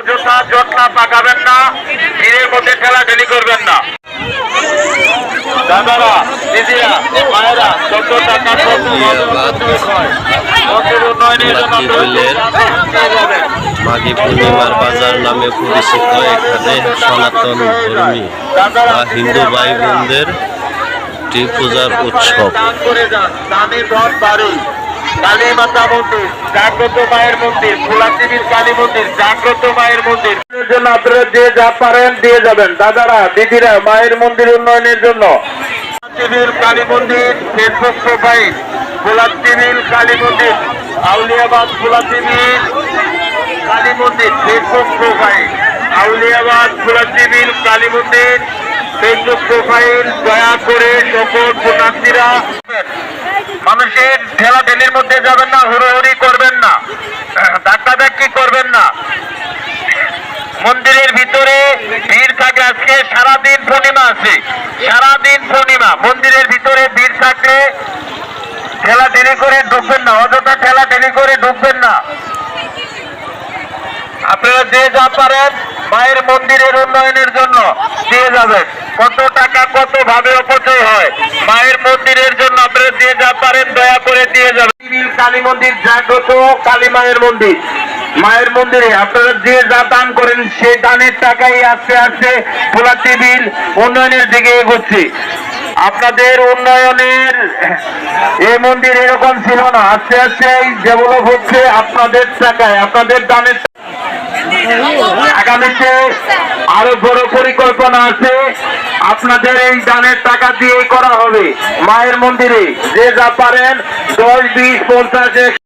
অযথা জটলা পাকাবেন না ভিড়ের মধ্যে ঠেলাঠেলি করবেন না। দাদারা দিদিরা মায়েরা যত টাকা মাঘী পূর্ণিমার বাজার নামে পরিচিত এখানে সনাতন ধর্মী বা হিন্দু ভাই বোনদের পূজার উৎসব কালী মাতা মন্দির জাগ্রত মায়ের মন্দির ফুলাদেবীর কালী মন্দির জাগ্রত মায়ের মন্দির। জন্য আপনারা যে যা পারেন দিয়ে যাবেন। দাদারা দিদিরা মায়ের মন্দির উন্নয়নের জন্য। কালী মন্দির ফেসবুক প্রোফাইল কালী মন্দির আউলিয়াবাদ কালী মন্দির ফেসবুক প্রোফাইল আউলিয়াবাদ কালী মন্দির ফেসবুক প্রোফাইল দয়া করে সকল পুণ্যার্থীরা মানুষের ঠেলাঠেলির মধ্যে যাবেন না, হুড়োহুড়ি করবেন না। ধাক্কা ধাক্কি করবেন না। মন্দিরের ভিতরে ভিড় থাকে আজকে সারাদিন পূর্ণিমা আছে। সারাদিন পূর্ণিমা। মন্দিরের ভিতরে ভিড় থাকলে ঠেলাঠেলি করে ঢুকবেন না, অযথা ঠেলাঠেলি করে ঢুকবেন না। আপনারা যে যা পারেন মায়ের মন্দিরের উন্নয়নের জন্য দিয়ে যাবেন। কত টাকা কত ভাবে অপচয় হয়, মায়ের মন্দিরের জন্য যে পারেন দয়া করে দিয়ে যাবেন কালী মন্দির জাগ্রত কালী মায়ের মন্দির। মায়ের মন্দিরে আপনারা যে যা দান করেন সেই দানের টাকাই আস্তে আস্তে খোলা টেবিল উন্নয়নের দিকে এগোচ্ছে। আপনাদের উন্নয়নের এই মন্দির এরকম ছিল না। আস্তে আস্তে ডেভেলপ হচ্ছে আপনাদের টাকায়, আপনাদের দানের আগামীতে আরও বড় পরিকল্পনা আছে। আপনাদের এই দানের টাকা দিয়েই করা হবে। মায়ের মন্দিরে যে যা পারেন, দশ, বিশ, পঞ্চাশ